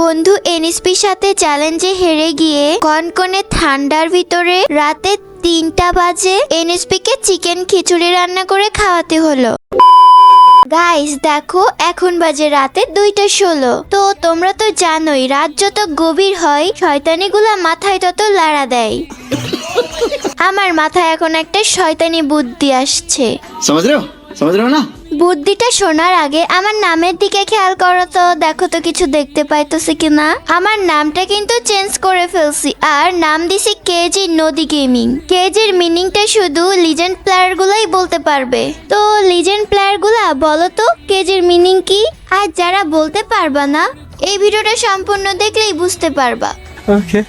বন্ধু এনএসপির সাথে চ্যালেঞ্জে হেরে গিয়ে কনকনে ঠান্ডার ভিতরে রাতে তিনটা বাজে এনএসপিকে চিকেন খিচুড়ি রান্না করে খাওয়াতে হলো। গাইস দেখো, এখন বাজে রাতে দুইটা ষোলো। তো তোমরা তো জানোই, রাত যত গভীর হয়, শয়তানিগুলা মাথায় তত লাড়া দেয়। আমার মাথায় এখন একটা শয়তানি বুদ্ধি আসছে। সমাজ না? বুদ্ধিটা শোনার আগে আমার নামের দিকে খেয়াল করো তো। দেখো তো কিছু দেখতে পাইতেছে কিনা। আমার নামটা কিন্তু চেঞ্জ করে ফেলছি। আর নাম দিছি কেজি নদী গেমিং। কেজির মিনিংটা শুধু লিজেন্ড প্লেয়ার গুলাই বলতে পারবে। তো লিজেন্ড প্লেয়ারগুলা বলো তো, কেজির মিনিং কি? আর যারা বলতে পারবা না, এই ভিডিওটা সম্পূর্ণ দেখলেই বুঝতে পারবা। ওকে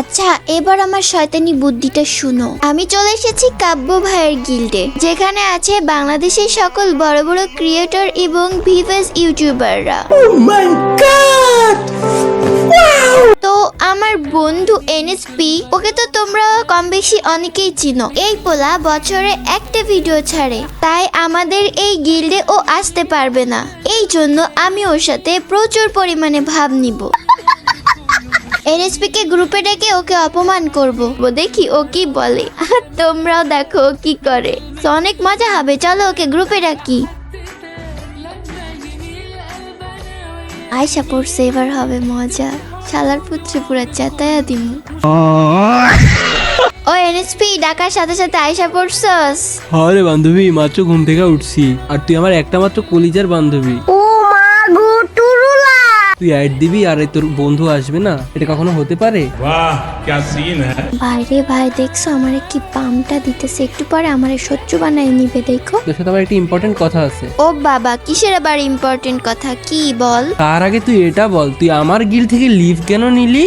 আচ্ছা এবার আমার শয়তানি বুদ্ধিটা শুনো। আমি চলে এসেছি কাব্য ভাইয়ের গিল্ডে যেখানে আছে বাংলাদেশের সকল বড় বড় ক্রিয়েটর এবং ভিভাস ইউটিউবাররা। তো আমার বন্ধু এনএসপি ওকে তো তোমরা কম বেশি অনেকেই চিনো। এই পোলা বছরে একটা ভিডিও ছাড়ে তাই আমাদের এই গিল্ডে ও আসতে পারবে না। এই জন্য আমি ওর সাথে প্রচুর পরিমাণে ভাব নিব। এনএসপি কে গ্রুপে ডেকে ওকে অপমান করব। ও দেখি ও কি বলে। আর তোমরাও দেখো ও কি করে। তো অনেক মজা হবে চলো ওকে গ্রুপে ডাকি। আয়সা পড়ছে এবার হবে মজা। শালার পুত্রে পুরা চেতায়া দিমু ও এনএসপি ডাকার সাথে সাথে আয়সা পড়ছস? আরে বান্ধবী মাত্র ঘুম থেকে উঠছি। আর তুই আমার একটা মাত্র কলিজার বান্ধবী। ও তুই অ্যাড দিবি আর তোর বন্ধু আসবে না এটা কখনো হতে পারে? বাইরে হ্যাঁ। ভাই দেখছ আমার কি পামটা দিতেছে? একটু পরে আমার সহ্য বানায় নিবে দেখো। তোর সাথে আমার একটা ইম্পর্টেন্ট কথা আছে। ও বাবা কিসের আবার ইম্পর্টেন্ট কথা? কি বল? তার আগে তুই এটা বল তুই আমার গিল থেকে লিভ কেন নিলি?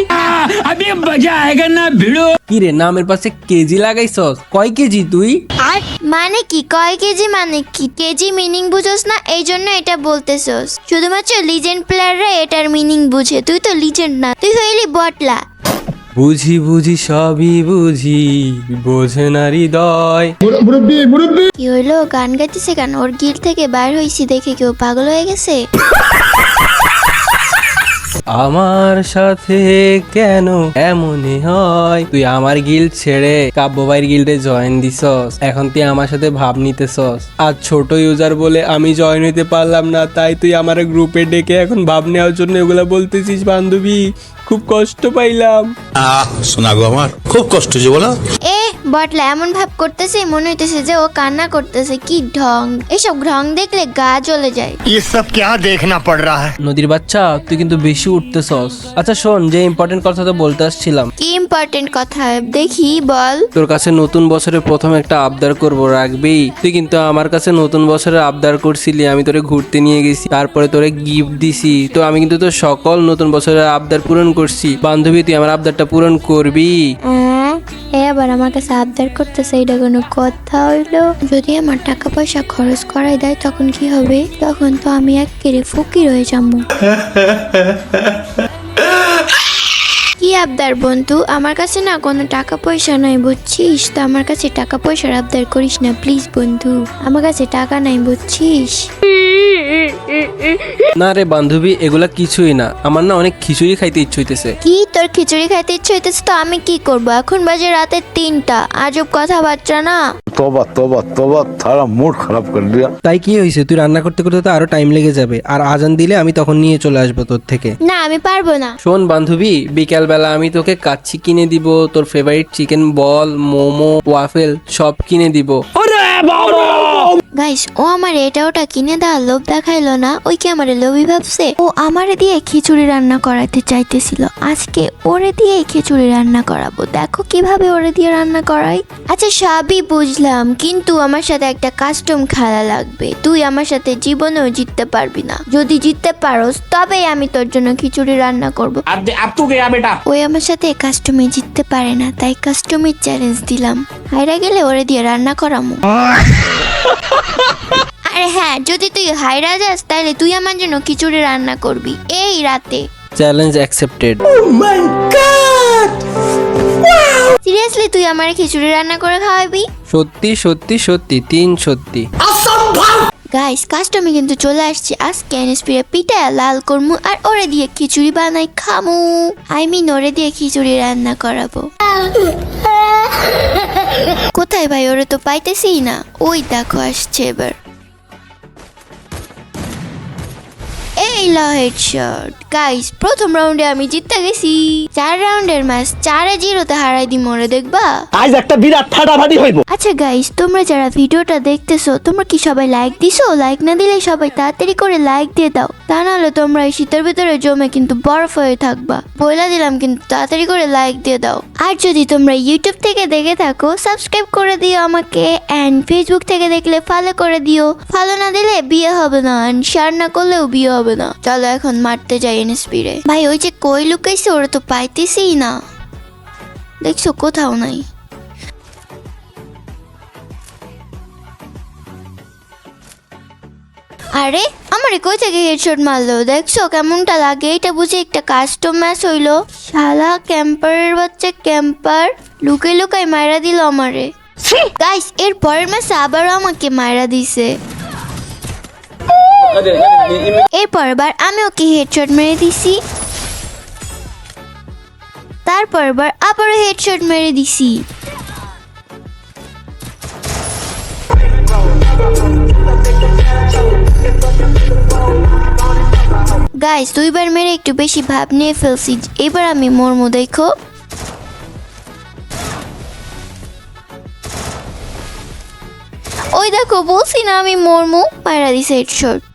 আমি মজা না ভিড়ো। কি রে নামের পাশে কেজি লাগাইছস? কয় কেজি তুই? আর মানে কি? কয় কেজি মানে কি? কেজি মিনিং বুঝোস না? এই জন্য এটা বলতেছস। শুধুমাত্র লিজেন্ড প্লেয়াররা এটার মিনিং বুঝে। তুই তো লিজেন্ড না। তুই হইলি বটলা। বুঝি বুঝি সবই বুঝি। বোঝে না হৃদয়। কি হইল? গান গাইতেছে কেন? ওর গিল থেকে বাইর হইছি দেখে কেউ পাগল হয়ে গেছে? আমার সাথে কেন এমনই হয়? তুই আমার গিল ছেড়ে কাব্যবাইয়ের গিল্ডে জয়েন দিছস। এখন তুই আমার সাথে ভাব নিতেছস। আর ছোট ইউজার বলে আমি জয়েন হইতে পারলাম না তাই তুই আমার গ্রুপে ডেকে এখন ভাব নেওয়ার জন্য এগুলা বলতেছিস বান্ধবী। খুব কষ্ট পাইলাম। আহ শোনা গো আমার। খুব কষ্ট যে বলো। এ বটলা এমন ভাব করতেছে মনে হইতেছে যে ও কান্না করতেছে কি ঢং এসব ঢং দেখলে গা জ্বলে যায় ये सब क्या देखना पड़ रहा है নদীর বাচ্চা তুই কিন্তু বেশি উঠতেছস আচ্ছা শোন যে ইম্পর্টেন্ট কথা তো বলতে আসছিলাম কি ইম্পর্টেন্ট কথা দেখি বল তোর কাছে নতুন বছরে প্রথম একটা আবদার করব রাখবি তুই কিন্তু আমার কাছে নতুন বছরে আবদার করছিলি আমি তোরে ঘুরতে নিয়ে গেছি তারপরে তোরে গিফট দিছি তো আমি কিন্তু তোর সকল নতুন বছরের আবদার পূরণ করছি বান্ধবী তুই আমার আবদারটা পূরণ করবি আহ, এ আবার আমার কাছে আবদার করতেছে, এটা কোনো কথা হইল। যদি আমার টাকা পয়সা খরচ করাই দেয়, তখন কি হবে? তখন তো আমি এক কেড়ে ফকির হয়ে যাব। কি আবদার বন্ধু? আমার কাছে না কোনো টাকা পয়সা নাই, বুঝছিস? তো আমার কাছে টাকা পয়সার আবদার করিস না, প্লিজ বন্ধু। আমার কাছে টাকা নাই, বুঝছিস? না রে বান্ধবী এগুলা কিছুই না। আমার না অনেক খিচুড়ি খাইতে ইচ্ছে হইতেছে। কি? তোর খিচুড়ি খাইতে ইচ্ছে হইতেছে তো আমি কি করব? এখন বাজে রাতে তিনটা। আজব কথাবার্তা না? তোবা তোবা তোবা তারা মুড খারাপ করে দিয়া। তাই কি হয়েছে তুই রান্না করতে করতে তো আরও টাইম লেগে যাবে। আর আজান দিলে আমি তখন নিয়ে চলে আসব তোর থেকে। না আমি পারব না। শোন বান্ধবী বিকাল বেলা আমি তোকে কাচ্চি কিনে দিব। তোর favourite chicken ball momo waffle সব কিনে দিব। গাইস ও আমার এটা ওটা কিনে দেওয়ার লোভ দেখাইলো না ওই কি আমার লোভি ভাবছে? ও আমারে দিয়ে খিচুড়ি রান্না করাতে চাইতেছিল। আজকে ওরে দিয়েই খিচুড়ি রান্না করাবো। দেখো কীভাবে ওরে দিয়ে রান্না করাই। আচ্ছা সবই বুঝলাম কিন্তু আমার সাথে একটা কাস্টম খেলা লাগবে। তুই আমার সাথে জীবনেও জিততে পারবি না। যদি জিততে পারোস তবেই আমি তোর জন্য খিচুড়ি রান্না করব। ওই আমার সাথে কাস্টমে জিততে পারে না তাই কাস্টমের চ্যালেঞ্জ দিলাম। হাইরা গেলে ওরে দিয়ে রান্না করামো। আরে হ্যাঁ যদি তুই হাইরা যাস তাহলে তুই আমার জন্য খিচুড়ি রান্না করবি। এই রাতে। চ্যালেঞ্জ অ্যাকসেপ্টেড সিরিয়াসলি তুই আমার খিচুড়ি রান্না করে খাওয়াবি? সত্যি সত্যি সত্যি তিন সত্যি। গাইস কাস্টমে কিন্তু চলে আসছে। আজকে এনএসপিরে পিঠা লাল করমু আর ওরে দিয়ে খিচুড়ি বানাই খামু। আই মিন ওরে দিয়ে খিচুড়ি রান্না করাবো। কোথায় ভাই? ওরে তো পাইতেছি না। ওই দেখো আসছে এবার। এই ল হেডশট গাইস প্রথম রাউন্ডে আমি জিততে গেছি। চার রাউন্ডের ম্যাচ চারে জিরোতে হারাই দি মরে দেখবা? आज একটা বিরাট ফাটাফাটি হইব। আচ্ছা গাইস তোমরা যারা ভিডিওটা দেখতেছো তোমরা কি সবাই লাইক দিছো? লাইক না দিলে সবাই তাড়াতাড়ি করে লাইক দিয়ে দাও। তা নাহলে তোমরা এই শীতের ভিতরে জমে কিন্তু বরফ হয়ে থাকবা। বইলা দিলাম কিন্তু তাড়াতাড়ি করে লাইক দিয়ে দাও। আর যদি তোমরা ইউটিউব থেকে দেখে থাকো সাবস্ক্রাইব করে দিও আমাকে অ্যান্ড ফেসবুক থেকে দেখলে ফলো করে দিও। ফলো না দিলে বিয়ে হবে না অ্যান্ড শেয়ার না করলেও বিয়ে হবে। না। চলো এখন মারতে যাই এনএসপিরে ভাই, ওই যে কই লুকাইছে, ওরা তো পাইতেছি না। দেখছ, কোথাও নাই। আরে, আমার কই থেকে হেডশট মারলো? দেখছ, কেমনটা লাগে? এটা বুঝে একটা কাস্টম ম্যাচ হইল। শালা ক্যাম্পারের বাচ্চা ক্যাম্পার লুকে লুকাই মারা দিল আমারে। গাইস এর পরের ম্যাচ আবারও আমাকে মারা দিছে। এরপর বার আমি ওকে হেডশট মেরে দিছি? তারপর বার আবারও হেডশট মেরে দিছি। গাইস দুইবার মেরে একটু বেশি ভাব নিয়ে ফেলছি। এবার আমি মর্মু, দেখো। ওই দেখো, বলছি না আমি মর্মু মারা দিছে হেডশট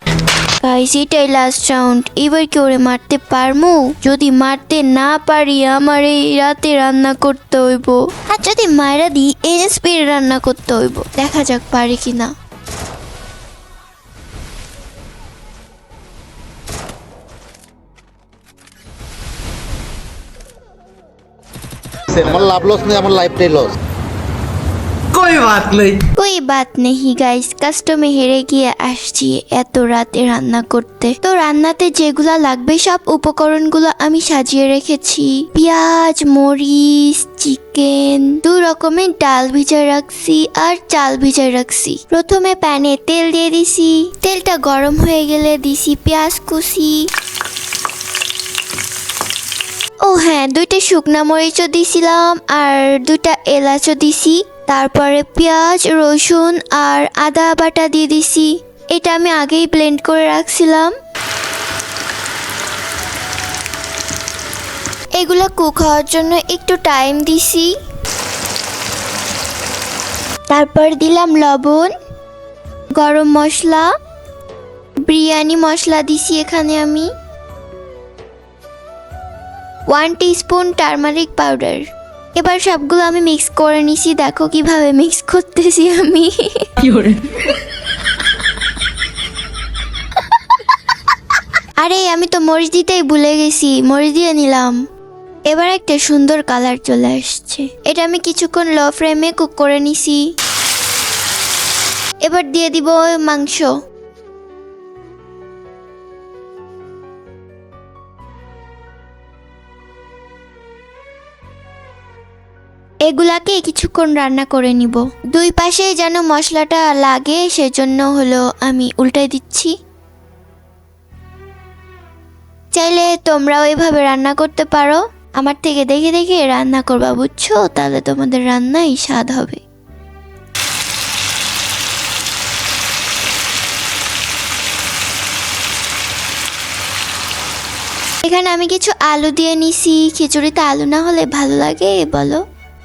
গাইস এটাই লাস্ট রাউন্ড এবার কি ওরে মারতে পারমু? যদি মারতে না পারি, আমার এই রাতে রান্না করতে হইব। আর যদি মায়েরা দিই এনএসপি রান্না করতে হইব। দেখা যাক পারি কিনা। আমার লাভ লস নেই, আমার লাইফটাই লস কোই বাত নেই গাইস কাস্টমে হেরে গিয়ে আসছি এত রাতে রান্না করতে। তো রান্নাতে যেগুলা লাগবে, সব উপকরণগুলো আমি সাজিয়ে রেখেছি। পেঁয়াজ, মরিচ, চিকেন, দু রকমের ডাল ভিজায় রাখছি আর চাল ভিজায় রাখছি। প্রথমে প্যানে তেল দিয়ে দিছি। তেলটা গরম হয়ে গেলে দিছি পেঁয়াজ কুচি। ও হ্যাঁ দুইটা শুকনা মরিচও দিছিলাম আর দুইটা এলাচও দিছি। তারপরে পেঁয়াজ, রসুন আর আদা বাটা দিয়ে দিছি। এটা আমি আগেই ব্লেন্ড করে রাখছিলাম। এগুলো কুক হওয়ার জন্য একটু টাইম দিছি। তারপর দিলাম লবণ, গরম মশলা, বিরিয়ানি মশলা দিছি এখানে আমি। One spoon turmeric powder. এবার সবগুলো আমি মিক্স করে নিছি দেখো কীভাবে মিক্স করতেছি আমি। আরে আমি তো মরিচ দিতেই ভুলে গেছি মরিচ দিয়ে নিলাম। এবার একটা সুন্দর কালার চলে আসছে। এটা আমি কিছুক্ষণ লো ফ্লেমে কুক করে নিছি। এবার দিয়ে দিব মাংস। এগুলাকে কিছুক্ষণ রান্না করে নিব। দুই পাশে যেন মশলাটা লাগে, সেজন্য হলো আমি উল্টাই দিচ্ছি। চাইলে তোমরাও এভাবে রান্না করতে পারো। আমার থেকে দেখে দেখে রান্না করবা, বুঝছ? তাহলে তোমাদের রান্নাই স্বাদ হবে। এখানে আমি কিছু আলু দিয়ে নিছি। খিচুড়িতে আলু না হলে ভালো লাগে, বলো?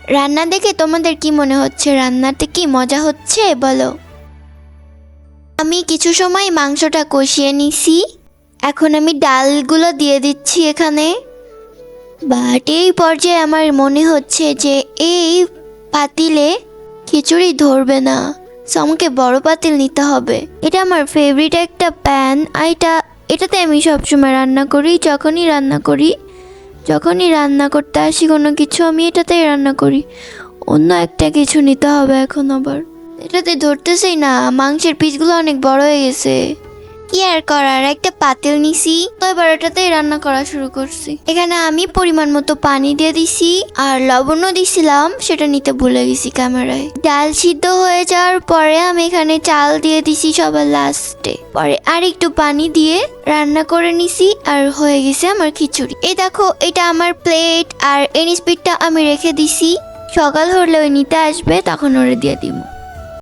রান্না দেখে তোমাদের কি মনে হচ্ছে? রান্নাতে কি মজা হচ্ছে? বলো। আমি কিছু সময় মাংসটা কষিয়ে নিছি। এখন আমি ডালগুলো দিয়ে দিচ্ছি এখানে। বাট এই পর্যায়ে আমার মনে হচ্ছে যে এই পাতিলে খিচুড়ি ধরবে না। সো আমাকে বড় পাতিল নিতে হবে। এটা আমার ফেভারিট একটা প্যান আর এটা এটাতে আমি সবসময় রান্না করি, যখনই রান্না করি। যখনই রান্না করতে আসি, কোনো কিছু আমি এটাতেই রান্না করি। অন্য একটা কিছু নিতে হবে এখন আবার। এটাতে ধরতেছেই না, মাংসের পিসগুলো অনেক বড় হয়ে গেছে। কি আর করার? একটা পাতিল নিছি। তো এবার ওটাতেই রান্না করা শুরু করছি। এখানে আমি পরিমাণ মতো পানি দিয়ে দিছি আর লবণও দিছিলাম, সেটা নিতে ভুলে গেছি ক্যামেরায়। ডাল সিদ্ধ হয়ে যাওয়ার পরে আমি এখানে চাল দিয়ে দিছি সবার লাস্টে। পরে আর একটু পানি দিয়ে রান্না করে নিছি আর হয়ে গেছে আমার খিচুড়ি। এই দেখো, এটা আমার প্লেট আর এনিস্পিডটা আমি রেখে দিছি। সকাল হলে ওই নিতে আসবে, তখন ওরে দিয়ে দিব।